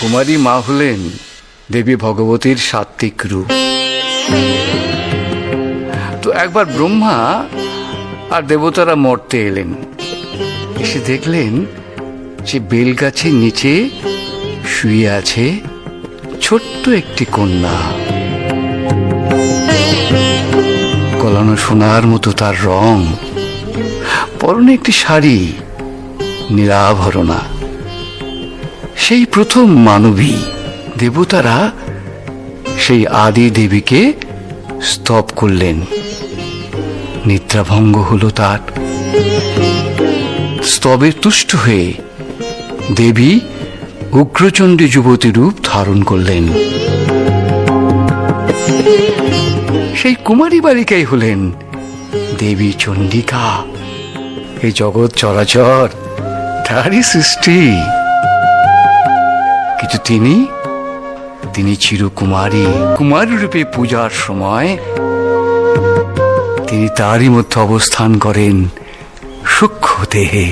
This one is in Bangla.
কুমারী মা হলেন দেবী ভগবতীর সাত্বিক রূপ। তো একবার ব্রহ্মা আর দেবতারা মরতে এলেন। এসে দেখলেন যে বেলগাছের নিচে শুয়ে আছে ছোট্ট একটি কন্যা। গলানো সোনার মতো তার রং, পরনে একটি শাড়ি, নীলাভরণা। সেই প্রথম মানবী দেবতারা সেই আদি দেবীকে স্তব করলেন। নিদ্রাভঙ্গ হলো তার। স্তবে তুষ্ট হয়ে দেবী উগ্রচণ্ডী যুবতী রূপ ধারণ করলেন। সেই কুমারী বালিকাই হলেন দেবী চণ্ডিকা। এই জগৎ চরাচর তারই সৃষ্টি। কিন্তু তিনি তিনি চিরকুমারী। কুমারী রূপে পূজার সময় তিনি তারই মধ্যে অবস্থান করেন সূক্ষ্ম দেহে।